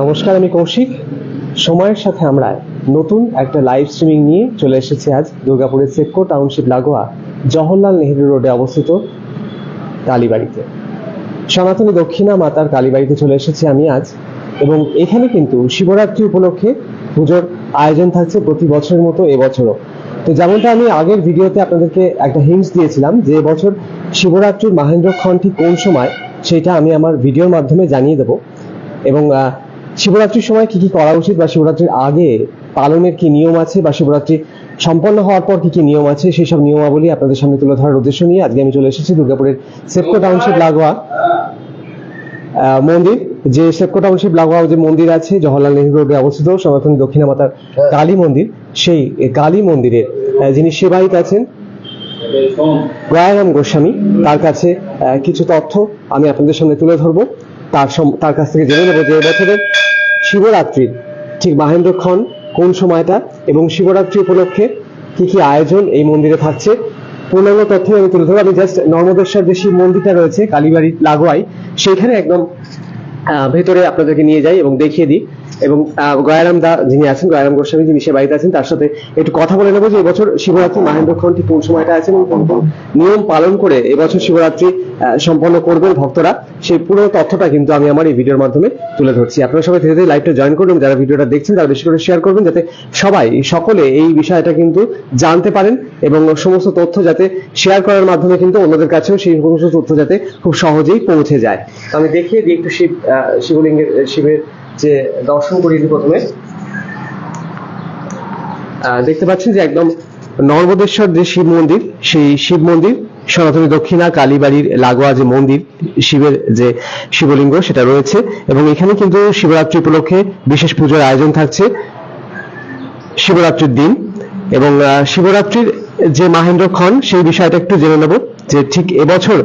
নমস্কার, আমি কৌশিক। সময়ের সাথে আমরা নতুন একটা লাইভ স্ট্রিমিং নিয়ে চলে এসেছি আজ দুর্গাপুরের সেপকো টাউনশিপ লাগোয়া জওহরলাল নেহেরু রোডে অবস্থিত কালীবাড়িতে। সনাতনী দক্ষিণা মাতার কালীবাড়িতে চলে এসেছি আমি আজ এবং এখানে কিন্তু শিবরাত্রি উপলক্ষে পুজোর আয়োজন থাকছে প্রতি বছরের মতো এবছরও। তো যেমনটা আমি আগের ভিডিওতে আপনাদেরকে একটা হিন্টস দিয়েছিলাম যে এবছর শিবরাত্রির মাহেন্দ্রক্ষণ ঠিক কোন সময়, সেটা আমি আমার ভিডিওর মাধ্যমে জানিয়ে দেবো। এবং শিবরাত্রির সময় কি কি করা উচিত বা শিবরাত্রির আগে পালনের কি নিয়ম আছে বা শিবরাত্রি সম্পন্ন হওয়ার পর কি কি নিয়ম আছে সেই সব নিয়মাবলী আপনাদের সামনে তুলে ধরার উদ্দেশ্য নিয়ে আজকে আমি চলে এসেছি দুর্গাপুরের সেপকো টাউনশিপ লাগোয়া আহ, মন্দির। যে সেপকো টাউনশিপ লাগোয়া যে মন্দির আছে জওহরলাল নেহরু রোডে অবস্থিত সনাতন দক্ষিণা মাতার কালী মন্দির। সেই কালী মন্দিরের যিনি সেবায়িত আছেন রায়ারাম গোস্বামী। তার কাছে কিছু তথ্য আমি আপনাদের সামনে তুলে ধরবো। তার তার কাছ থেকে জেনে নেব যে এবছরের শিবরাত্রির ঠিক মাহেন্দ্রক্ষণ কোন সময়টা এবং শিবরাত্রি উপলক্ষে কি কি আয়োজন এই মন্দিরে থাকছে? পূর্ণাঙ্গ তথ্য আমি তুলে ধরবো। আমি জাস্ট নর্মদেশ্বর যে শিব মন্দিরটা রয়েছে কালীবাড়ির লাগোয়াই, সেখানে একদম ভেতরে আপনাদেরকে নিয়ে যাই এবং দেখিয়ে দিই। এবং গয়ারাম দা যিনি আছেন, গয়ারাম গোস্বামী যিনি সে বাড়িতে আছেন, তার সাথে একটু কথা বলে নেব যে এবছর শিবরাত্রি মাহেন্দ্রক্ষণটি কোন সময়টা আছে এবং কোন কোন নিয়ম পালন করে এবছর শিবরাত্রি সম্পন্ন করবেন ভক্তরা। সেই পুরো তথ্যটা কিন্তু আমি আমার এই ভিডিওর মাধ্যমে তুলে ধরছি। আপনারা সবাই ধীরে ধীরে লাইভটা জয়েন করবেন যারা ভিডিওটা দেখছেন, তারা বেশি করে শেয়ার করবেন যাতে সবাই, সকলে এই বিষয়টা কিন্তু জানতে পারেন এবং সমস্ত তথ্য যাতে শেয়ার করার মাধ্যমে কিন্তু অন্যদের কাছেও সেই সমস্ত তথ্য যাতে খুব সহজেই পৌঁছে যায়। আমি দেখিয়ে দিই একটু শিব শিবলিঙ্গের, শিবের যে দর্শন দিই প্রথমে দেখতে পাচ্ছেন যে একদম নর্মদেশ্বর যে শিব মন্দির, সেই শিব মন্দির, সনাতনী দক্ষিণা, কালীবাড়ির লাগোয়া যে মন্দির, শিবের যে শিবলিঙ্গ সেটা রয়েছে এবং এখানে কিন্তু শিবরাত্রি উপলক্ষে বিশেষ পুজোর আয়োজন থাকছে। শিবরাত্রির দিন এবং শিবরাত্রির যে মাহেন্দ্র মাহেন্দ্রক্ষণ সেই বিষয়টা একটু জেনে নেব যে ঠিক এবছর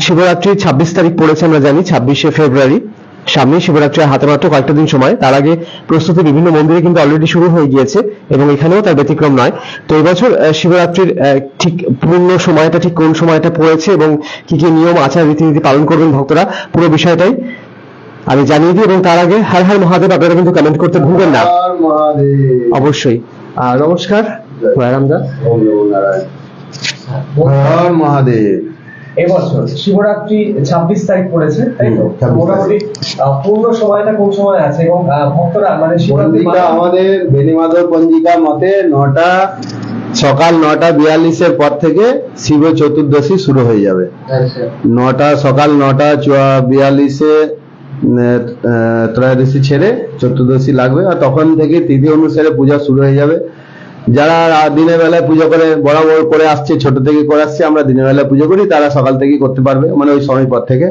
শিবরাত্রি ছাব্বিশ তারিখ পড়েছে আমরা জানি, ছাব্বিশে ফেব্রুয়ারি। সামনে শিবরাত্রি হাতে মাত্র কয়েকটা দিন সময়। তার আগে প্রস্তুতি বিভিন্ন মন্দিরে কিন্তু অলরেডি শুরু হয়ে গিয়েছে এবং এখানেও তার ব্যতিক্রম নয়। তো এবছর শিবরাত্রির ঠিক পূর্ণ সময়টা ঠিক কোন সময়টা পড়েছে এবং কি কি নিয়ম আচার রীতিনীতি পালন করবেন ভক্তরা পুরো বিষয়টাই আমি জানিয়ে দিই এবং তার আগে হার হার মহাদেব আপনারা কিন্তু কমেন্ট করতে ভুলবেন না। অবশ্যই। নমস্কার হর মহাদেব। এবছর শিবরাত্রি ছাব্বিশ তারিখ পড়েছে তাই তো? মোটামুটি পূর্ণ সময়টা কোন সময় আছে? এবং ভক্তরা মানে পঞ্জিকা আমাদের বেনিমাধব পঞ্জিকা মতে নটা সকাল নটা বিয়াল্লিশের পর থেকে শিব চতুর্দশী শুরু হয়ে যাবে। আচ্ছা। নটা সকাল নটা বিয়াল্লিশে ত্রয়োদশী ছেড়ে চতুর্দশী লাগবে। আর তখন থেকে তিথি অনুসারে পূজা শুরু হয়ে যাবে। যারা দিনের বেলায় পুজো করে, বরাবর করে আসছে, ছোট থেকে করে আসছে, আমরা দিনের বেলায় পুজো করি, তারা সকাল থেকে করতে পারবে মানে ওই সময় পর থেকে।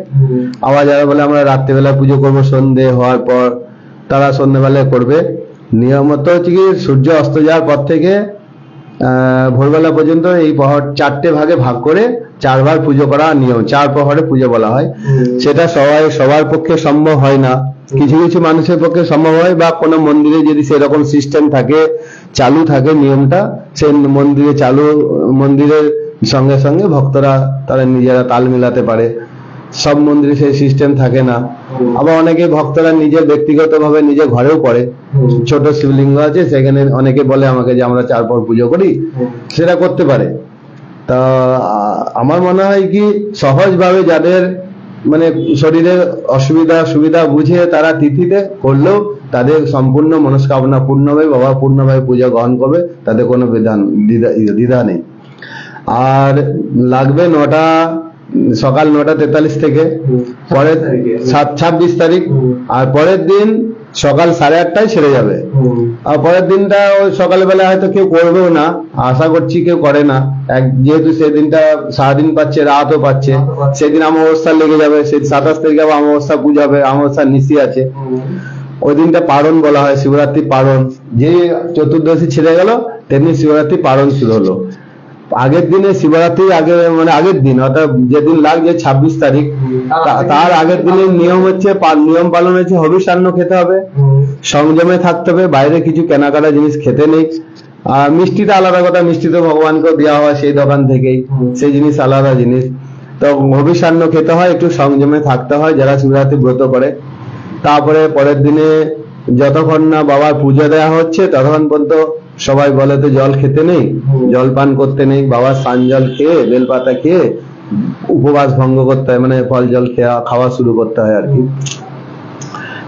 আবার যারা বলে আমরা রাত্রেবেলা পুজো করব, সন্ধে হওয়ার পর, তারা সন্ধ্যেবেলায় করবে। নিয়মিত হচ্ছে কি, সূর্য অস্ত যাওয়ার পর থেকে ভোরবেলা পর্যন্ত এই প্রহর চারটে ভাগে ভাগ করে চারবার পুজো করা নিয়ম। চার প্রহরে পুজো বলা হয়। সেটা সবাই সবার পক্ষে সম্ভব হয় না। কিছু কিছু মানুষের পক্ষে সম্ভব হয় বা কোনো মন্দিরে যদি সেরকম সিস্টেম থাকে চালু থাকে নিয়মটা সেই মন্দিরে চালু মন্দিরের সঙ্গে সঙ্গে ভক্তরা তারা নিজেরা তাল মিলাতে পারে। সব মন্দিরে সেই সিস্টেম থাকে না। আবার অনেকে ভক্তরা নিজের ব্যক্তিগতভাবে নিজের ঘরেও করে ছোট শিবলিঙ্গ আছে, সেখানে অনেকে বলে আমাকে যে আমরা চার পর পুজো করি, সেটা করতে পারে। তা, আমার মনে হয় কি, সহজভাবে যাদের মানে শরীরে অসুবিধা, সুবিধা বুঝে তারা তিথিতে করলেও তাদের সম্পূর্ণ মনস্কামনা পূর্ণ হবে, বাবা পূর্ণভাবে পূজা গ্রহণ করবে তাদের কোনো বিধান, দ্বিধা দ্বিধা নেই। আর লাগবে নটা সকাল নটা তেতাল্লিশ থেকে পরের সাত ছাব্বিশ তারিখ। আর পরের দিন সকাল সাড়ে আটটায় ছেড়ে যাবে। আর পরের দিনটা ওই সকালবেলা হয়তো কেউ করবেও না। আশা করছি কেউ করে না। এক যেহেতু সেদিনটা সারাদিন পাচ্ছে রাতও পাচ্ছে। সেদিন অমাবস্যা লেগে যাবে। সেই সাতাশ তারিখে আবার অমাবস্যা পুজো হবে অমাবস্যার নিশি আছে। ওই দিনটা পারণ বলা হয় শিবরাত্রি পারণ। যে চতুর্দশী ছেড়ে গেল তেমনি শিবরাত্রি পারণ শুরু হলো। আগের দিনে শিবরাত্রি আগে মানে আগের দিন, অর্থাৎ যেদিন লাগছে ছাব্বিশ তারিখ তার আগের দিনের নিয়ম হচ্ছে নিয়ম পালন হচ্ছে হবিষান্ন খেতে হবে। সংযমে থাকতে হবে, বাইরে কিছু কেনাকাটা জিনিস খেতে নেই। আর মিষ্টিটা আলাদা কথা, মিষ্টি তো ভগবানকে দেওয়া হয় সেই দোকান থেকেই, সেই জিনিস আলাদা জিনিস। তো হবিষান্ন খেতে হয়, একটু সংযমে থাকতে হয়, যারা শিবরাত্রি ব্রত করে। তারপরে পরের দিনে যতক্ষণ না বাবার পুজো দেওয়া হচ্ছে, ততক্ষণ পর্যন্ত সবাই বলে তো জল খেতে নেই জল পান করতে নেই বাবার সান জল খেয়ে বেলপাতা খেয়ে উপবাস ভঙ্গ করতে হয় মানে ফল জল খেয়া খাওয়া শুরু করতে হয় আর কি।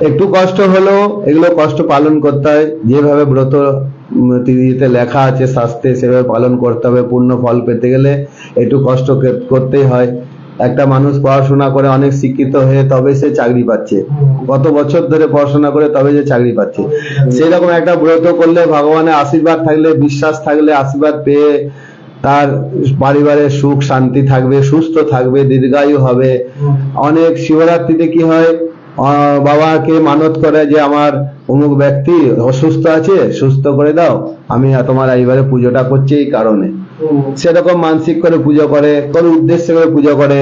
একটু কষ্ট হলেও এগুলো কষ্ট পালন করতে হয়। যেভাবে ব্রত তিথিতে লেখা আছে শাস্ত্রে সেভাবে পালন করতে হবে। পূর্ণ ফল পেতে গেলে একটু কষ্ট করতেই হয়। একটা মানুষ পড়াশোনা করে অনেক শিক্ষিত হয়ে তবে সে চাকরি পাচ্ছে। কত বছর ধরে পড়াশোনা করে তবে যে চাকরি পাচ্ছে। সেরকম একটা ব্রত করলে ভগবানের আশীর্বাদ থাকলে বিশ্বাস থাকলে আশীর্বাদ পেয়ে তার পরিবারের সুখ শান্তি থাকবে সুস্থ থাকবে দীর্ঘায়ু হবে। অনেক শিবরাত্রিতে কি হয়? বাবাকে মানত করে যে আমার অমুক ব্যক্তি অসুস্থ আছে সুস্থ করে দাও। আমি তোমার এইবারে পুজোটা করছি এই কারণে। সেরকম মানসিক করে পুজো করে কোন উদ্দেশ্য করে পুজো করে।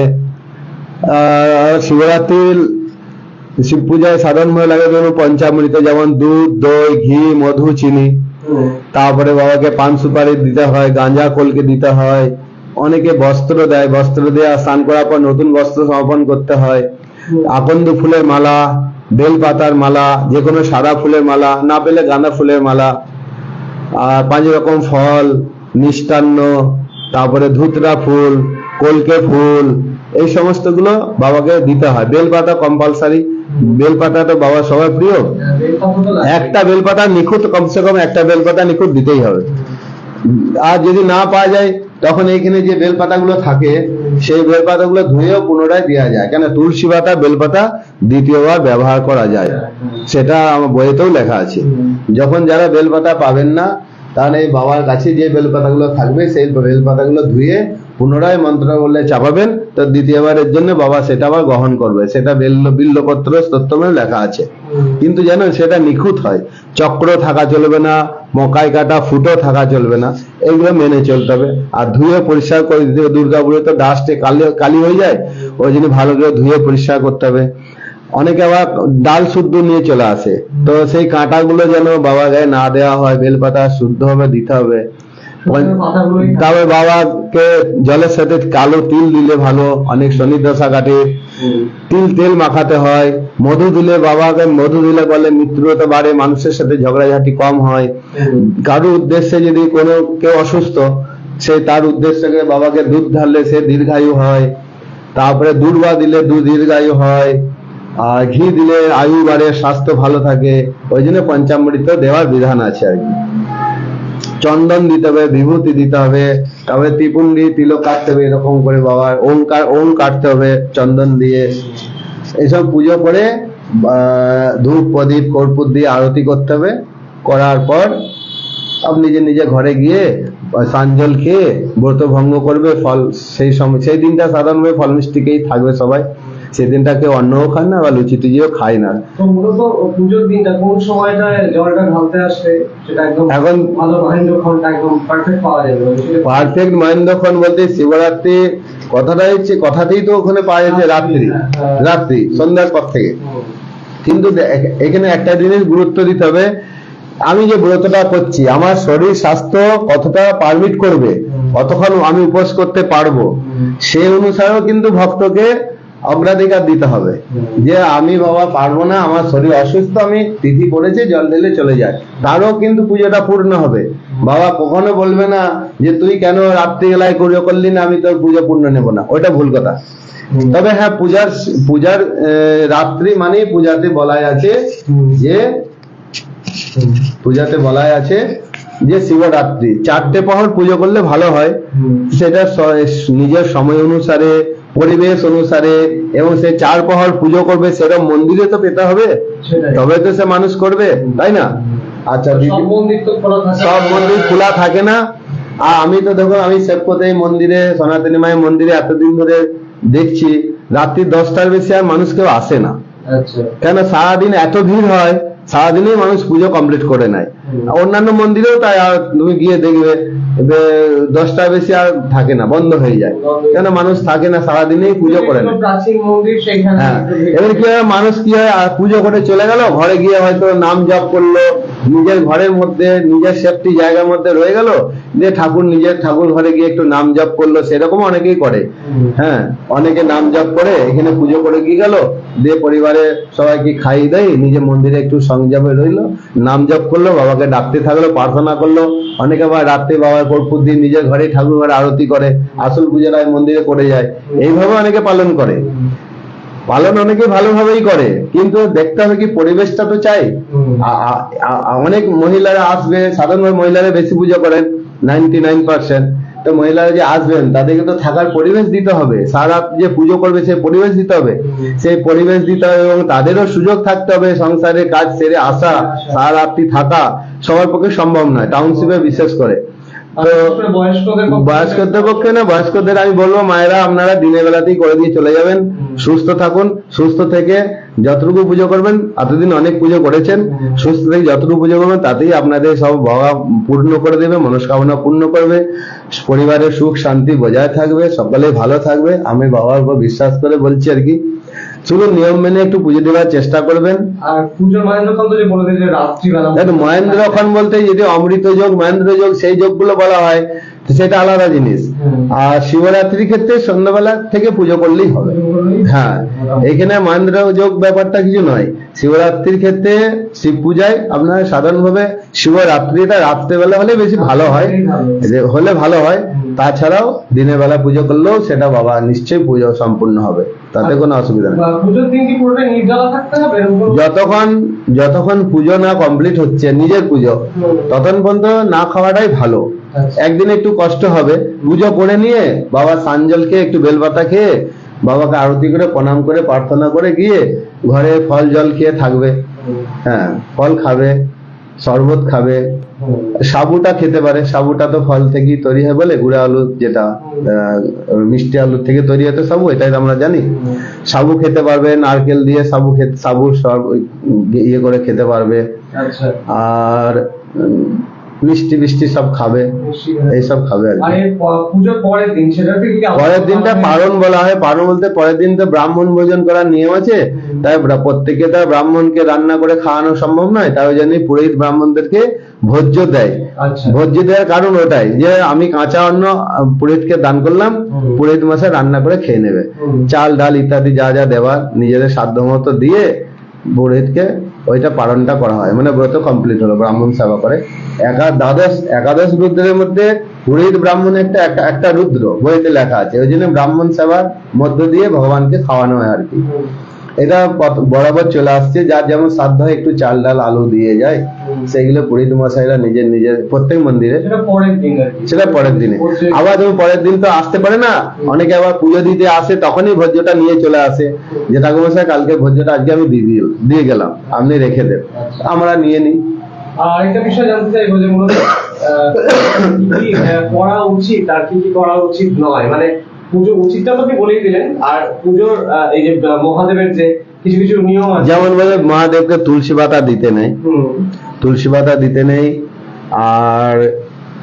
শিবরাত্রির শিব পূজায় সাধারণভাবে লাগে ধরুন পঞ্চামৃত যেমন দুধ দই ঘি মধু চিনি। তারপরে বাবাকে পান সুপারি দিতে হয় গাঁজা কলকে দিতে হয়। অনেকে বস্ত্র দেয় বস্ত্র দেওয়া স্নান করার পর নতুন বস্ত্র সমাপন করতে হয়। আকন্দ ফুলের মালা বেল পাতার মালা যে কোনো সাদা ফুলের মালা না পেলে গাঁদা ফুলের মালা আর পাঁচ রকম ফল। মিষ্টান্ন, তারপরে ধুতরা ফুল, কলকে ফুল, এই সমস্তগুলো বাবাকে দিতে হয়। বেলপাতা কম্পালসারি বেলপাতা তো বাবা সবার প্রিয়। একটা বেলপাতা নিখুঁত, কমসে কম একটা বেলপাতা নিখুঁত দিতেই হবে। আর যদি না পাওয়া যায়, তখন এইখানে যে বেলপাতাগুলো থাকে, সেই বেলপাতাগুলো ধুয়েও পুনরায় দেওয়া যায়। কেন? তুলসী পাতা, বেলপাতা দ্বিতীয়বার ব্যবহার করা যায়। সেটা আমার বইয়েতেও লেখা আছে। যখন যারা বেলপাতা পাবেন না তাহলে এই বাবার কাছে যে বেলপাতাগুলো থাকবে, সেই বেলপাতাগুলো ধুয়ে পুনরায় মন্ত্র বললে চাপাবেন। তো দ্বিতীয়বারের জন্য বাবা সেটা আবার গ্রহণ করবে। সেটা বেল্ল বিল্লপত্র স্তোত্রমে লেখা আছে। কিন্তু জানেন, সেটা নিখুঁত হয়। চক্র থাকা চলবে না, মকাই কাটা, ফুটো থাকা চলবে না। এগুলো মেনে চলতে হবে। আর ধুয়ে পরিষ্কার করে দিতে হবে। দুর্গা পুজো তো ডাস্টে কালি কালি হয়ে যায়। ওই জন্য ভালো করে ধুয়ে পরিষ্কার করতে হবে। অনেকে আবার ডাল শুদ্ধ নিয়ে চলে আসে। তো সেই কাঁটাগুলো যেন বাবা গায়ে না দেওয়া হয় বেলপাতা শুদ্ধভাবে দিতে হবে। তারপরে বাবাকে জলের সাথে কালো তিল দিলে ভালো অনেক শনি দশা কাটে তিল তেল মাখাতে হয়। মধু দিলে বাবাকে মধু দিলে বলে মিত্রতা বাড়ে মানুষের সাথে ঝগড়াঝাটি কম হয়। কারও উদ্দেশ্যে যদি কোনো কেউ অসুস্থ সে তার উদ্দেশ্যে বাবাকে দুধ ঢাললে সে দীর্ঘায়ু হয়। তারপরে দুর্বা দিলে দু দীর্ঘায়ু হয়। আর ঘি দিলে আয়ু বাড়ে, স্বাস্থ্য ভালো থাকে, ওই জন্য পঞ্চামৃত দেওয়ার বিধান আছে আর কি। চন্দন দিতে হবে, বিভূতি দিতে হবে তারপরে ত্রিপুন্ডি তিলক কাটতে হবে এরকম করে বাবার ওঙ্কার, ওম কাটতে হবে, চন্দন দিয়ে। এসব পুজো করে ধূপ, প্রদীপ, কর্পূর দিয়ে আরতি করতে হবে। করার পর আপনি যে নিজে ঘরে গিয়ে সাঞ্জল খেয়ে, ব্রত ভঙ্গ করবে, ফল, সেই সময় সেই দিনটা সাধারণভাবে ফল মিষ্টিকেই থাকবে সবাই। সেই দিনটা কেউ অন্নও খায় না বা লুচি টুচিও খায় না। তো মূলত পুজোর দিনটা কোন সময়টায় জলটা ঢালতে আসলে সেটা একদম এখন- ভালো মহেন্দ্রক্ষণটা একদম পারফেক্ট পাওয়া যাবে পারফেক্ট মহেন্দ্রক্ষণ বলতে শিবরাত্রি কথাটাই হচ্ছে কথাতেই তো ওখানে পাওয়া যাচ্ছে রাত্রি। রাত্রি সন্ধ্যার পর থেকে। কিন্তু এখানে একটা জিনিস গুরুত্ব দিতে হবে। আমি যে ব্রতটা করছি আমার শরীর স্বাস্থ্য কতটা পারমিট করবে কতক্ষণ আমি উপোস করতে পারব সেই অনুসারেও কিন্তু ভক্তকে অগ্রাধিকার দিতে হবে। যে আমি বাবা পারব না আমার শরীর অসুস্থ আমি তিথি পড়েছে জল ঢেলে চলে যায় তারও কিন্তু পুজোটা পূর্ণ হবে। বাবা কখনো বলবে না যে তুই কেন রাত্রিবেলায় পুজো করলি না? আমি তোর পুজো পূর্ণ নেব না। ওইটা ভুল কথা। তবে হ্যাঁ পূজার পূজার রাত্রি মানেই পূজাতে বলাই আছে যে পূজাতে বলাই আছে যে শিবরাত্রি। চারটে প্রহর পুজো করলে ভালো হয়। সেটা নিজের সময় অনুসারে পরিবেশ অনুসারে এবং সে চার প্রহর পুজো করবে সেরকম মন্দিরে তো পেতে হবে? তবে তো সে মানুষ করবে তাই না? আচ্ছা সব মন্দির খোলা থাকে। না। আর আমি তো দেখো আমি সেবকতে এই মন্দিরে সনাতনী মায়ের মন্দিরে এতদিন ধরে দেখছি রাত্রি দশটার বেশি আর মানুষ কেউ আসে না। আচ্ছা। কেন? সারাদিন এত ভিড় হয় সারাদিনেই মানুষ পুজো কমপ্লিট করে নেয়। অন্যান্য মন্দিরেও তাই আর তুমি গিয়ে দেখবে দশটা বেশি আর থাকে না বন্ধ হয়ে যায়। কেন মানুষ থাকে না সারাদিনেই পুজো করে না। হ্যাঁ এবার কি হয় মানুষ কি হয় আর পুজো করে চলে গেল ঘরে গিয়ে হয়তো নাম জপ করল নিজের ঘরের মধ্যে নিজের সেফটি জায়গার মধ্যে রয়ে গেল যে ঠাকুর নিজের ঠাকুর ঘরে গিয়ে একটু নাম জপ করল সেরকম অনেকেই করে। হ্যাঁ অনেকে নাম জপ করে এখানে পুজো করে গিয়ে গেল দিয়ে পরিবারে সবাইকে খাইয়ে দেয় নিজে মন্দিরে একটু সংযমে রইল নাম জপ করল বাবাকে ডাকতে থাকল প্রার্থনা করল। অনেকে আবার রাত্রে বাবার কর্পূর দিয়ে নিজের ঘরে ঠাকুর ঘরে আরতি করে আসল পুজোটা মন্দিরে করে যায়। এইভাবে অনেকে পালন করে। পালন অনেকে ভালোভাবেই করে কিন্তু দেখতে হবে কি পরিবেশটা তো চাই। অনেক মহিলারা আসবে সাধারণ মহিলারা বেশি পুজো করেন নাইনটি নাইন পার্সেন্ট তো মহিলারা যে আসবেন, তাদেরকে তো থাকার পরিবেশ দিতে হবে। সারা যে পুজো করবে সেই পরিবেশ দিতে হবে। সেই পরিবেশ দিতে হবে এবং তাদেরও সুযোগ থাকতে হবে সংসারের কাজ সেরে আসা, সারা রাত্রি থাকা সবার পক্ষে সম্ভব নয়। টাউনশিপে বিশ্বাস করে। তো বয়স্কদের পক্ষে- না বয়স্কদের আমি বলব মায়েরা আপনারা দিনের বেলাতেই করে দিয়ে চলে যাবেন। সুস্থ থাকুন সুস্থ থেকে যতটুকু পুজো করবেন এতদিন অনেক পুজো করেছেন সুস্থ থেকে যতটুকু পুজো করবেন তাতেই আপনাদের সব বাবা পূর্ণ করে দেবে মনস্কামনা পূর্ণ করবে। পরিবারের সুখ শান্তি বজায় থাকবে সকলে ভালো থাকবে। আমি বাবার উপর বিশ্বাস করে বলছি আর কি। শুধু নিয়ম মেনে একটু পুজো দেওয়ার চেষ্টা করবেন। আর পুজোর মহেন্দ্র যে বলে দিল রাত্রিবেলা মহেন্দ্রক্ষণ বলতে যদি অমৃত যোগ মহেন্দ্র যোগ সেই যোগগুলো বলা হয়। সেটা আলাদা জিনিস। আর শিবরাত্রির ক্ষেত্রে সন্ধ্যাবেলা থেকে পুজো করলেই হবে। হ্যাঁ এখানে মহেন্দ্র যোগ ব্যাপারটা কিছু নয়। শিবরাত্রির ক্ষেত্রে শিব পূজায় আপনার সাধারণভাবে শিবরাত্রিটা রাত্রেবেলা হলে বেশি ভালো হয়। হলে ভালো হয়। তাছাড়াও দিনের বেলা পুজো করলেও সেটা বাবা নিশ্চয়ই পুজো সম্পূর্ণ হবে। তাতে কোনো অসুবিধা নেই। যতক্ষণ যতক্ষণ পুজো না কমপ্লিট হচ্ছে নিজের পুজো। ততক্ষণ পর্যন্ত না খাওয়াটাই ভালো। একদিন একটু কষ্ট হবে। পুজো করে নিয়ে বাবা সাঞ্জল খেয়ে একটু বেলপাতা খেয়ে বাবাকে আরতি করে প্রণাম করে প্রার্থনা করে গিয়ে ঘরে ফল জল খেয়ে থাকবে। হ্যাঁ ফল খাবে শরবত খাবে। সাবুটা খেতে পারে। সাবুটা তো ফল থেকেই তৈরি হয় বলে গুঁড়া আলু যেটা মিষ্টি আলু থেকে তৈরি হতো সাবু এটাই তো আমরা জানি। সাবু খেতে পারবে নারকেল দিয়ে সাবু খেতে সাবু সব ইয়ে করে খেতে পারবে। আচ্ছা। আর মিষ্টি মিষ্টি সব খাবে এইসব খাবে আর পুজোর পরের দিনটা পারণ বলা হয় পারণ বলতে পরের দিন তো ব্রাহ্মণ ভোজন করার নিয়ম আছে তাই প্রত্যেকে তো ব্রাহ্মণকে রান্না করে খাওয়ানো সম্ভব নয় তাই ওই জন্য পুরোহিত ব্রাহ্মণদেরকে ভোজ্য দেয়। আচ্ছা। ভোজ্য দেওয়ার কারণ ওটাই যে আমি কাঁচা অন্ন পুরোহিতকে দান করলাম পুরোহিত মশাই রান্না করে খেয়ে নেবে। চাল ডাল ইত্যাদি যা যা দেওয়ার নিজেদের সাধ্য মতো দিয়ে পুরোহিতকে ওইটা পালনটা করা হয়। মানে ব্রত কমপ্লিট হলো, ব্রাহ্মণ সেবা করে। একা দ্বাদশ, একাদশ রুদ্রের মধ্যে পুরোহিত ব্রাহ্মণ একটা, একটা- রুদ্র, বইতে লেখা আছে। ওই জন্য ব্রাহ্মণ সেবার মধ্য দিয়ে ভগবানকে খাওয়ানো হয় আর কি। এটা বরাবর চলে আসছে। যার যেমন সাধ্য একটু চাল ডাল, আলু দিয়ে যায়। সেগুলো পুরোহিত মশাইরা নিজের নিজের প্রত্যেক মন্দিরে। সেটা পরের দিন আর কি। সেটা পরের দিনে। আবার তুমি পরের দিন তো আসতে পারে না অনেকে আবার পুজো দিতে আসে তখনই ভোজ্যটা নিয়ে চলে আসে। যে ঠাকুরমশাই কালকে ভোজ্যটা আজকে আমি দিয়ে দিয়ে গেলাম আপনি রেখে দেন। আচ্ছা। আমরা নিয়ে নিই। আর বিষয় জানতে চাইব যে মূলত আহ, কি কি আহ, করা উচিত আর কি কি করা উচিত নয়? মানে পুজো উচিতটা তো আপনি বলেই দিলেন আর পুজোর এই যে মহাদেবের যে কিছু কিছু নিয়ম আছে। যেমন বলে মহাদেবকে তুলসী পাতা দিতে নেই। তুলসী পাতা দিতে নেই আর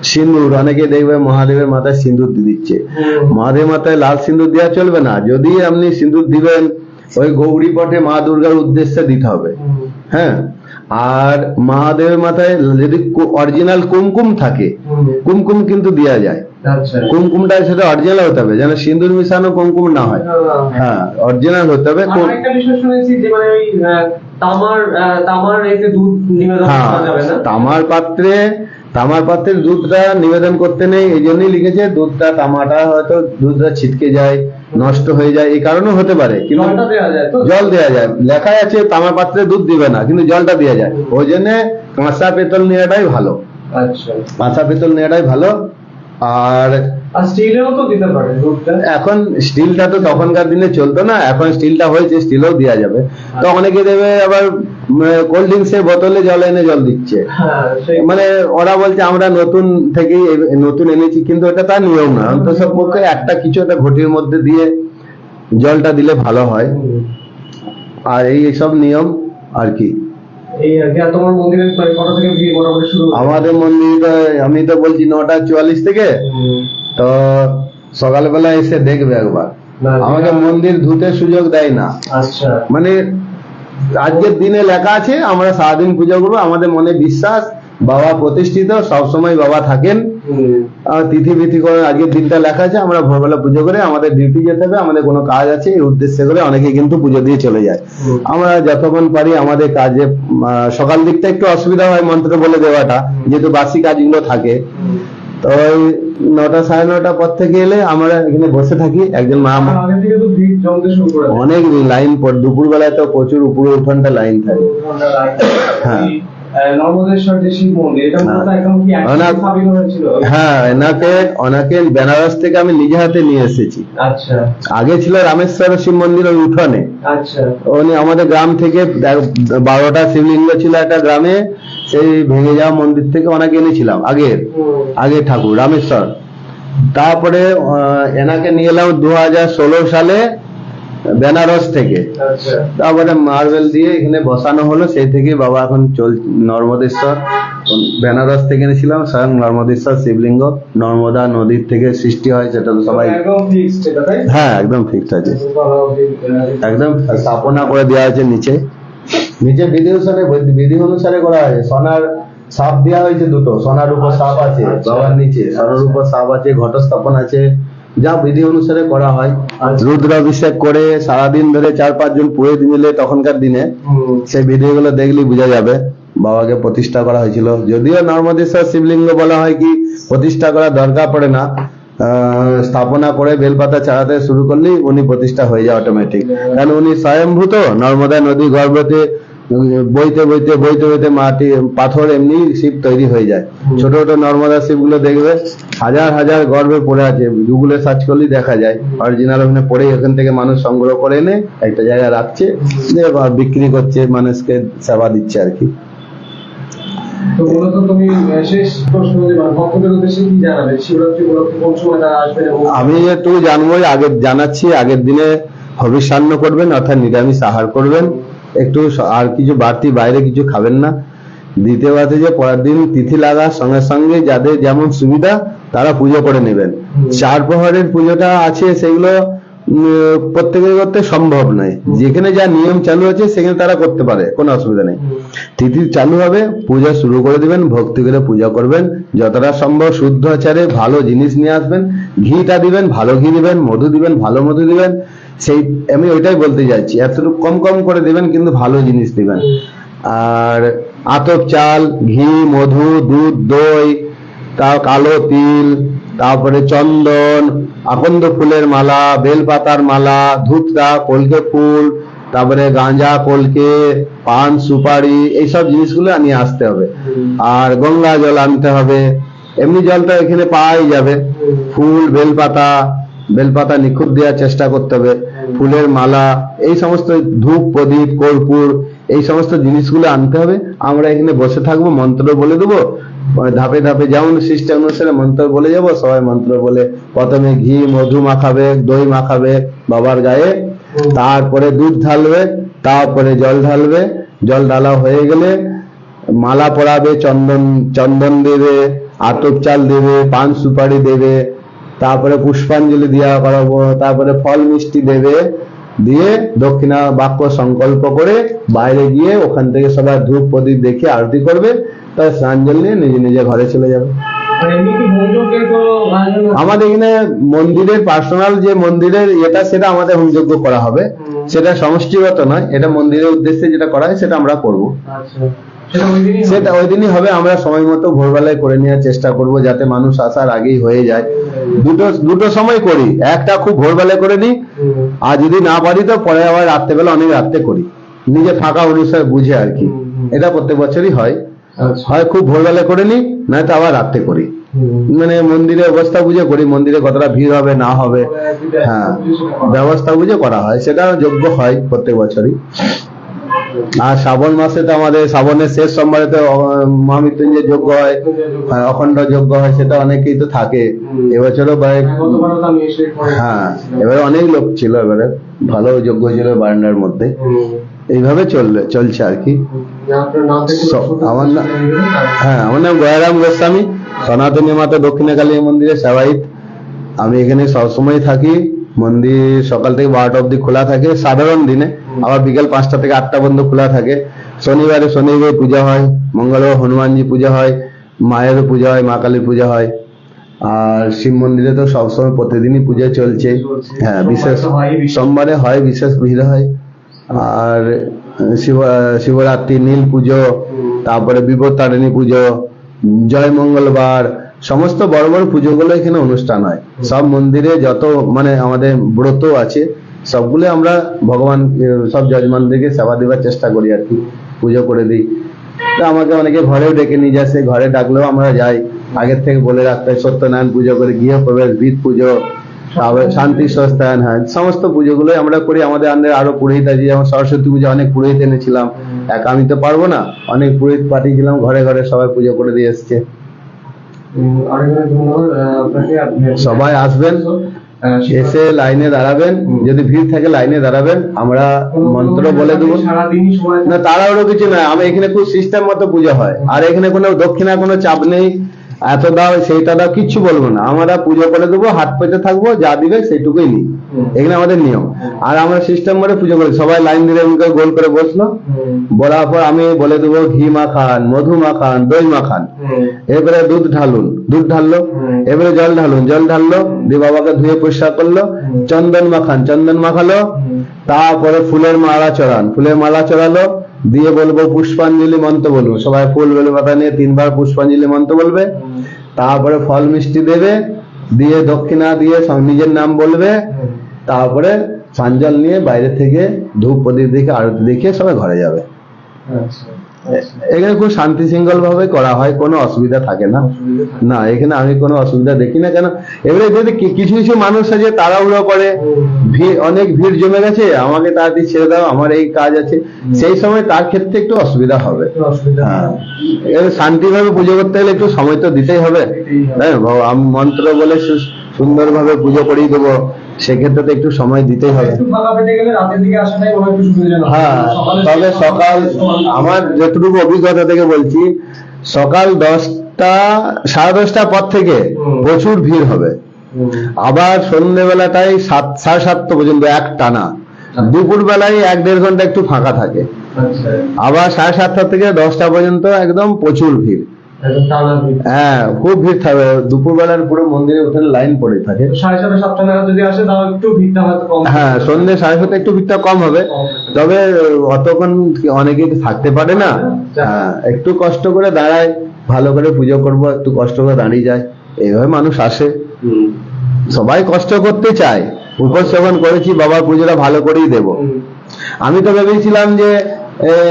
সিঁদুর অনেকে দেখবে মহাদেবের মাথায় সিঁদুর দিয়ে দিচ্ছে। মহাদেব মাথায় লাল সিঁদুর দেওয়া চলবে না। যদি আপনি সিঁদুর দিবেন ওই গৌরী পটে মা দুর্গার উদ্দেশ্যে দিতে হবে। হ্যাঁ? আর মহাদেবের মাথায় যদি অরিজিনাল কুমকুম থাকে কুমকুম কিন্তু দেওয়া যায়। আচ্ছা। কুমকুমটা সেটা অরিজিনাল হতে হবে যেন সিঁদুর মিশানো কুমকুম না হয়। হ্যাঁ। অরিজিনাল হতে হবে। তামার তামার এতে দুধ নিবেদন হ্যাঁ করা যাবে না? তামার পাত্রে তামার পাত্রের দুধটা নিবেদন করতে নেই এই জন্যই লিখেছে দুধটা তামাটা হয়তো দুধটা ছিটকে যায় নষ্ট হয়ে যায় এই কারণেও হতে পারে। কিন্তু জল দেওয়া যায়। লেখা আছে তামার পাত্রে দুধ দিবে না কিন্তু জলটা দেওয়া যায়। ওই জন্য কাঁচা পেতল নেওয়াটাই ভালো। আচ্ছা। কাঁচা পেতল নেওয়াটাই ভালো। আর এখন স্টিলটা তো তখনকার দিনে চলতো না এখন স্টিলটা হয়েছে স্টিলও দেওয়া যাবে। তো অনেকে দেবে আবার কোল্ড ড্রিঙ্কসের বোতলে জল এনে জল দিচ্ছে। হ্যাঁ মানে ওরা বলছে আমরা নতুন নতুন এনেছি কিন্তু এটা তার নিয়ম না। অন্তত পক্ষে একটা কিছু একটা ঘটির মধ্যে দিয়ে জলটা দিলে ভালো হয়। আর এই সব নিয়ম আর কি? আমাদের মন্দিরে আমি তো বলছি নটা চুয়াল্লিশ থেকে। তো সকালবেলা এসে দেখবে একবার। আমাকে মন্দির ধুতে সুযোগ দেয় না। আচ্ছা। মানে আজকের দিনে লেখা আছে আমরা সারাদিন পুজো করব আমাদের মনে বিশ্বাস বাবা প্রতিষ্ঠিত সবসময় বাবা থাকেন। তিথি বিথি করে আজকের দিনটা লেখা আছে আমরা ভোরবেলা পুজো করে আমাদের ডিউটি যেতে হবে আমাদের কোনো কাজ আছে এই উদ্দেশ্যে করে অনেকে কিন্তু পুজো দিয়ে চলে যায়। আমরা যতক্ষণ পারি আমাদের কাজে সকাল দিকটা একটু অসুবিধা হয় মন্ত্র বলে দেওয়াটা যেহেতু বাসি কাজগুলো থাকে। তো ওই নটা সাড়ে নটা পর থেকে এলে আমরা এখানে বসে থাকি একজন মা। অনেক লাইন পর দুপুর বেলায় তো প্রচুর উপরে উঠানটা লাইন থাকে হ্যাঁ। হ্যাঁ। হ্যাঁ এনাকে ওনাকে বেনারস থেকে আমি নিজে হাতে নিয়ে এসেছি। আচ্ছা। আগে ছিল রামেশ্বর শিব মন্দির ওই উঠোনে। আচ্ছা। উনি আমাদের গ্রাম থেকে বারোটা শিবলিঙ্গ ছিল একটা গ্রামে সেই ভেঙে যাওয়া মন্দির থেকে ওনাকে এনেছিলাম আগের। আগে ঠাকুর রামেশ্বর। তারপরে এনাকে নিয়ে এলাম দু হাজার ষোলো সালে বেনারস থেকে। আচ্ছা। তারপরে মার্বেল দিয়ে এখানে বসানো হলো সেই থেকে বাবা এখন চল নর্মদেশ্বর। বেনারস থেকে এনেছিলাম স্বয়ং নর্মদেশ্বর শিবলিঙ্গ। নর্মদা নদীর থেকে সৃষ্টি হয় সেটা তো সবাই ফিক্সড হ্যাঁ একদম ফিক্স আছে। একদম স্থাপনা করে দেওয়া আছে নিচে। নিচে বিধি অনুসারে বিধি অনুসারে করা আছে। সোনার সাপ দেওয়া হয়েছে দুটো। সোনার উপর সাপ আছে। বাবার নিচে। সোনার উপর সাপ আছে ঘটস্থাপন আছে। যা বিধি অনুসারে করা হয়। রুদ্রাভিষেক করে সারাদিন ধরে চার পাঁচজন পুরোহিত মিলে তখনকার দিনে। সেই ভিডিওগুলো দেখলেই বোঝা যাবে বাবাকে প্রতিষ্ঠা করা হয়েছিল যদিও নর্মদেশ্বর শিবলিঙ্গ বলা হয় কি প্রতিষ্ঠা করা দরকার পড়ে না আহ, স্থাপনা করে বেলপাতা চাড়াতে শুরু করলেই উনি প্রতিষ্ঠা হয়ে যায় অটোমেটিক কারণ উনি স্বয়ংভূত নর্মদা নদী গর্ভতে বইতে বইতে বইতে বইতে মাটি পাথর এমনি শিব তৈরি হয়ে যায়। ছোট ছোট নর্মদা শিবগুলো দেখবে হাজার হাজার গর্ভে পড়ে আছে। গুগলে সার্চ করলেই দেখা যায়। অরিজিনাল ওখানে পড়ে এখান থেকে মানুষ সংগ্রহ করে এনে একটা জায়গায় রাখছে বিক্রি করছে মানুষকে সেবা দিচ্ছে আর কি। তো মূলত তুমি শেষ প্রশ্ন মানে ভক্তদের উদ্দেশ্যে কি জানাবে? শিবরাত্রি উপলক্ষে কোন সময় তারা আসবেন আমি একটু জানবোই আগে জানাচ্ছি আগের দিনে হবিষান্ন করবেন অর্থাৎ নিরামিষ আহার করবেন। একটু আর কিছু বাড়তি বাইরে কিছু খাবেন না। দ্বিতীয় কথা যে পরের দিন তিথি লাগার সঙ্গে সঙ্গে যাদের যেমন সুবিধা তারা পুজো করে নেবেন। চার প্রহরের পুজোটা আছে সেগুলো প্রত্যেকের করতে সম্ভব নয়। যেখানে যা নিয়ম চালু আছে, সেখানে তারা করতে পারে, কোনো অসুবিধা নেই। তিথি চালু হবে, পূজা শুরু করে দিবেন, ভক্তি করে পূজা করবেন। যতটা সম্ভব শুদ্ধ আচারে ভালো জিনিস নিয়ে আসবেন। ঘিটা দিবেন, ভালো ঘি দিবেন, মধু দিবেন, ভালো মধু দিবেন। সেই, আমি ওইটাই বলতে যাচ্ছি এতটুকু কম কম করে দিবেন, কিন্তু ভালো জিনিস দিবেন। আর আতপ চাল, ঘি, মধু, দুধ, দই তার কালো তিল তারপরে চন্দন, আকন্দ ফুলের মালা, বেলপাতার মালা ধূপটা কলকে ফুল, তারপরে গাঁজা, কলকে, পান, সুপারি, এইসব জিনিসগুলো নিয়ে আসতে হবে। আর গঙ্গা জল আনতে হবে। এমনি জলটা এখানে পাওয়াই যাবে। ফুল, বেলপাতা বেলপাতা নিখুঁত দেওয়ার চেষ্টা করতে হবে। ফুলের মালা, এই সমস্ত ধূপ, প্রদীপ, কর্পূর, এই সমস্ত জিনিসগুলো আনতে হবে। আমরা এখানে বসে থাকব, মন্ত্র বলে দেবো। ধাপে ধাপে যেমন সিস্টেম অনুসারে মন্ত্র বলে যাব সবাই মন্ত্র বলে প্রথমে ঘি মধু মাখাবে দই মাখাবে বাবার গায়ে। তারপরে দুধ ঢালবে তারপরে জল ঢালবে। জল ঢালা হয়ে গেলে মালা পরাবে চন্দন চন্দন দেবে আতপ চাল দেবে পান সুপারি দেবে। তারপরে পুষ্পাঞ্জলি দেওয়া করাবো তারপরে ফল মিষ্টি দেবে। দিয়ে দক্ষিণা বাক্য সংকল্প করে বাইরে গিয়ে ওখান থেকে সবাই ধূপ প্রদীপ দেখে আরতি করবে। তার স্নান জল নিয়ে নিজে নিজে ঘরে চলে যাবে? আমাদের এখানে মন্দিরের পার্সোনাল যে মন্দিরের এটা সেটা আমাদের হোমযজ্ঞ করা হবে। সেটা সমষ্টিগত নয় এটা মন্দিরের উদ্দেশ্যে যেটা করা হয় সেটা আমরা করব। আচ্ছা। সেটা ওই দিনই হবে? আমরা সময় মতো ভোরবেলায় করে নেওয়ার চেষ্টা করব যাতে মানুষ আসার আগেই হয়ে যায়। দুটো দুটো সময় করি একটা খুব ভোরবেলায় করে নিই আর যদি না পারি তো পরে আবার রাত্রেবেলা অনেক রাত্রে করি। নিজে ফাঁকা অনুসারে বুঝে আর কি। এটা প্রত্যেক বছরই হয়। হয় খুব ভোরবেলা করে নিই নয়তো আবার রাত্রে করি। মানে মন্দিরের অবস্থা বুঝে করি মন্দিরে কতটা ভিড় হবে না হবে। হ্যাঁ ব্যবস্থা বুঝে করা হয় সেটা যোগ্য হয় প্রত্যেক বছরই। আর শ্রাবণ মাসে তো আমাদের শ্রাবণের শেষ সোমবারে তো মহামৃত্যুঞ্জয় যজ্ঞ হয় অখণ্ড যজ্ঞ হয় সেটা অনেকেই তো থাকে। এবছরও হ্যাঁ এবারে অনেক লোক ছিল এবারে ভালো যজ্ঞ ছিল বারান্দার মধ্যে। এইভাবে চলবে চলছে আর কি। আমার না- করে দিবেন, তার- হ্যাঁ আমার নাম গয়ারাম গোস্বামী সনাতনী মাতা দক্ষিণকালী মন্দিরে সেবায়িত। আমি এখানে সবসময় থাকি মন্দির সকাল থেকে বারোটা অবধি খোলা থাকে সাধারণ দিনে। আবার বিকেল পাঁচটা থেকে আটটা পর্যন্ত খোলা থাকে। শনিবারে শনিবার পূজা হয় মঙ্গলবার হনুমানজি পূজা হয় মায়েরও পূজা হয় মা কালীর পূজা হয়। আর শিব মন্দিরে তো সবসময় প্রতিদিনই পূজা চলছে। হ্যাঁ বিশেষ। সোমবারে হয় বিশেষ ভিড় হয়। আর শিব, শিবরাত্রি, নীল পুজো, তারপরে বিপত্তারিণী পুজো, জয় মঙ্গলবার, সমস্ত বড় বড় পুজোগুলো এখানে অনুষ্ঠান হয়। সব মন্দিরে যত মানে আমাদের ব্রত আছে, সবগুলো আমরা ভগবান, সব যজমানদেরকে সেবা দেওয়ার চেষ্টা করি আর কি, পুজো করে দিই। তো আমাকে অনেকে ঘরেও ডেকে নিয়ে যাচ্ছে ঘরে ডাকলেও আমরা যাই। আগের থেকে বলে রাখতে সত্যনারায়ণ পুজো করে গৃহপ্রবেশ ভিত পুজো শান্তি সস্তায়ন হয় সমস্ত পুজোগুলোই আমরা করি। আমাদের আন্ডারে আরও পুরোহিত আছে যেমন সরস্বতী পুজো অনেক পুরোহিত এনেছিলাম। একা আমি তো পারব না অনেক পুরোহিত পাঠিয়েছিলাম ঘরে ঘরে সবাই পুজো করে দিয়ে এসছে। সবাই আসবেন এসে লাইনে দাঁড়াবেন যদি ভিড় থাকে লাইনে দাঁড়াবেন আমরা মন্ত্র বলে দেবো। না তাড়াহুড়ো কিছু নয় আমি এখানে খুব সিস্টেম মতো পুজো হয় আর এখানে কোনো দক্ষিণা কোনো চাপ নেই। এত দাও সেইটা দাও কিচ্ছু বলব না। আমরা পুজো করে দেবো হাত পেতে থাকব যা দিবে সেইটুকুই নিই। হুম। এখানে আমাদের নিয়ম। আর আমরা সিস্টেম করে পুজো করি। সবাই লাইন দিলে গোল করে বসল। বলার পর আমি বলে দেবো ঘি মাখান মধু মাখান দই মাখান। এবারে দুধ ঢালুন। দুধ ঢাললো। এবারে জল ঢালুন। জল ঢাললো দিয়ে বাবাকে ধুয়ে পরিষ্কার করল। চন্দন মাখান। চন্দন মাখালো। তারপরে ফুলের মালা চড়ান। ফুলের মালা চড়ালো। দিয়ে বলব পুষ্পাঞ্জলি মন্ত্র বলব। সবাই ফুল বেলে পাতা নিয়ে তিনবার পুষ্পাঞ্জলি মন্ত্র বলবে। তারপরে ফল মিষ্টি দেবে, দিয়ে দক্ষিণা দিয়ে নিজের নাম বলবে। তারপরে সাঞ্জল নিয়ে বাইরে থেকে ধূপ প্রদীপ দেখে আরতি দেখে সবাই ঘরে যাবে। আচ্ছা। এখানে খুব শান্তি শৃঙ্খল ভাবে করা হয় কোনো অসুবিধা থাকে না। না। এখানে আমি কোনো অসুবিধা দেখি না কেন এবারে যদি কিছু কিছু মানুষ আছে তাড়াহুড়ো করে ভিড় অনেক ভিড় জমে গেছে আমাকে তাড়াতাড়ি ছেড়ে দাও আমার এই কাজ আছে। সেই সময় তার ক্ষেত্রে একটু অসুবিধা হবে। হ্যাঁ। শান্তিভাবে পুজো করতে গেলে একটু সময় তো দিতেই হবে। তাই আমি মন্ত্র বলে সুন্দরভাবে পুজো করিয়ে দেবো সেক্ষেত্রে তো একটু সময় দিতেই হবে। হয় তবে সকাল আমার যতটুকু অভিজ্ঞতা থেকে বলছি সকাল দশটা সাড়ে দশটার পর থেকে প্রচুর ভিড় হবে। আবার সন্ধ্যেবেলাটাই সাত সাড়ে সাতটা পর্যন্ত এক টানা। দুপুর বেলায় এক দেড় ঘণ্টা একটু ফাঁকা থাকে। আচ্ছা। আবার সাড়ে সাতটা থেকে দশটা পর্যন্ত একদম প্রচুর ভিড়। হ্যাঁ খুব ভিড় থাকে। দুপুর বেলার পুরো মন্দিরে ওখানে লাইন পড়ে থাকে। সাড়ে সাড়ে সাতটা নাগাদ যদি আসে তাও একটু ভিড়টা কম হ্যাঁ সন্ধ্যে সাড়ে সাতটা একটু ভিড়টা কম হবে। তবে অতক্ষণ অনেকে থাকতে পারে না? হ্যাঁ একটু কষ্ট করে দাঁড়ায় ভালো করে পুজো করব একটু কষ্ট করে দাঁড়িয়ে যায়। এইভাবে মানুষ আসে। সবাই কষ্ট করতে চায়। উপোস যখন করেছি বাবার পুজোটা ভালো করেই দেব। আমি তো ভেবেছিলাম যে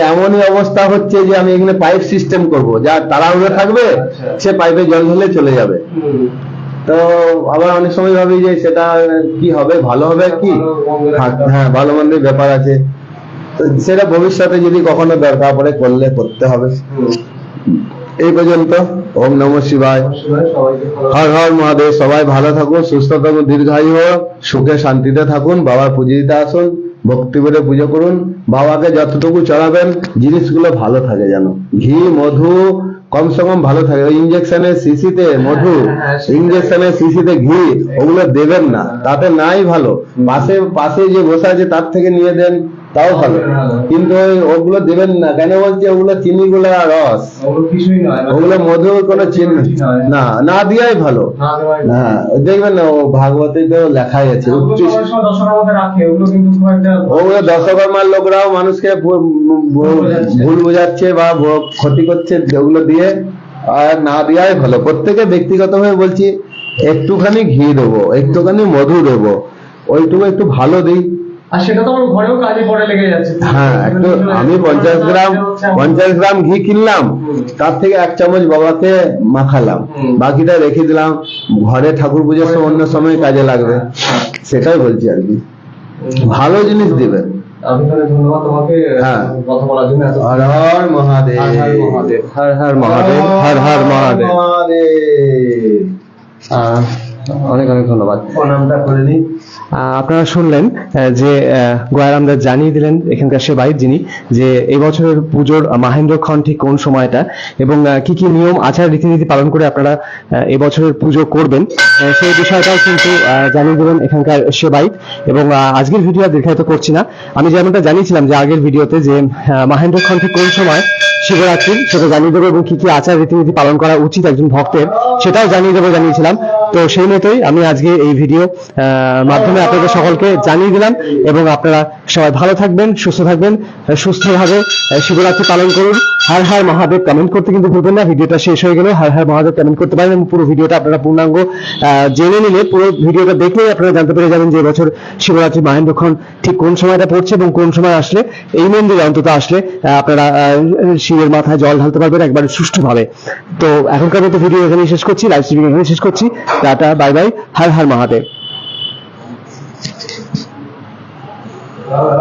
এমনই অবস্থা হচ্ছে যে আমি এখানে পাইপ সিস্টেম করব। যা তাড়াহুড়ো থাকবে আচ্ছা। সে পাইপে জল ঢেলে চলে যাবে। তো আবার অনেক সময় ভাবি যে সেটা কি হবে ভালো হবে কি? একটা- হ্যাঁ ভালো মন্দের ব্যাপার আছে। তো সেটা ভবিষ্যতে যদি কখনো দরকার পড়ে করলে করতে হবে। এই পর্যন্ত ওম নম শিবায়। হর হর মহাদেব সবাই ভালো থাকুন সুস্থ থাকুন দীর্ঘায়ু হোক সুখে শান্তিতে থাকুন বাবার পুজো দিতে আসুন। ভক্তি করে পুজো করুন। বাবাকে যতটুকু চড়াবেন জিনিসগুলো ভালো থাকে যেন। ঘি মধু কমসে কম ভালো থাকে। ওই ইঞ্জেকশনের শিশিতে মধু হ্যাঁ, হ্যাঁ, ইঞ্জেকশনের শিশিতে ঘি ওগুলো দেবেন না। তাতে নাই ভালো। পাশে পাশে যে বসে আছে তার থেকে নিয়ে দেন। তাও ভালো। কিন্তু ওগুলো দেবেন না। কেন বলছে? ওগুলো চিনি গুলো রস। ওগুলো মধুর কোনো চিহ্ন না না দেওয়াই ভালো। হ্যাঁ দেখবেন না ও ভাগবতে তো লেখাই আছে ওগুলো দশকর্মার লোকরাও মানুষকে। ভুল বোঝাচ্ছে। বা ক্ষতি করছে ওগুলো দিয়ে আর না দেওয়াই ভালো। প্রত্যেকে ব্যক্তিগতভাবে বলছি একটুখানি ঘি দেবো একটুখানি মধু দেবো ওইটুকু একটু ভালো দিই। আর সেটা তো আমার ঘরেও কাজে পড়ে লেগে যাচ্ছে। হ্যাঁ একটু আমি পঞ্চাশ গ্রাম পঞ্চাশ গ্রাম ঘি কিনলাম তার থেকে এক চামচ বাবাকে মাখালাম। বাকিটা রেখে দিলাম। ঘরে ঠাকুর পুজোর সময় অন্য সময় কাজে লাগবে। সেটাই বলছি আর কি। ভালো জিনিস দিবেন। ধন্যবাদ তোমাকে হ্যাঁ। কথা বলার জন্য এত হর হর মহাদেব। হর হর মহাদেব। হর হর মহাদেব অনেক অনেক ধন্যবাদ। আপনারা শুনলেন যে গোয়ার আমদার জানিয়ে দিলেন এখানকার সেবাই যিনি যে এই বছরের পুজোর মাহেন্দ্রক্ষণ ঠিক কোন সময়টা এবং কি কি নিয়ম আচার রীতিনীতি পালন করে আপনারা এই পুজো করবেন সেই বিষয়টাও কিন্তু আহ, জানিয়ে দিলেন এখানকার সেবাই এবং আজকের ভিডিও দীর্ঘায়িত করছি না। আমি যেমনটা জানিয়েছিলাম যে আগের ভিডিওতে যে মাহেন্দ্রক্ষণ ঠিক কোন সময় শিবরাত্রি সেটা জানিয়ে দেবো এবং কি কি আচার রীতিনীতি পালন করা উচিত একজন ভক্তের, সেটাও জানিয়ে দেবো, জানিয়েছিলাম। তো সেই মতোই আমি আজকে এই ভিডিও মাধ্যমে আপনাদের সকলকে জানিয়ে দিলাম এবং আপনারা সবাই ভালো থাকবেন, সুস্থ থাকবেন, সুস্থভাবে শিবরাত্রি পালন করুন। হার হার মহাদেব কমেন্ট করতে কিন্তু ভুলবেন না, ভিডিওটা শেষ হয়ে গেলে হার হার মহাদেব কমেন্ট করতে পারেন পুরো ভিডিওটা আপনারা পূর্ণাঙ্গ জেনে নিলে, পুরো ভিডিওটা দেখলেই আপনারা জানতে পেরে যাবেন যে এবছর শিবরাত্রি মাহেন্দ্রক্ষণ ঠিক কোন সময়টা পড়ছে এবং কোন সময় আসলে, এই মন্দিরে অন্তত আসলে আপনারা আহ, মাথায় জল ঢালতে পারবেন একবারে সুষ্ঠুভাবে। তো এখনকার মতো ভিডিও এখানে শেষ করছি লাইভ স্ট্রিমিং এখানে শেষ করছি। Tata bye bye Har Har Mahadev.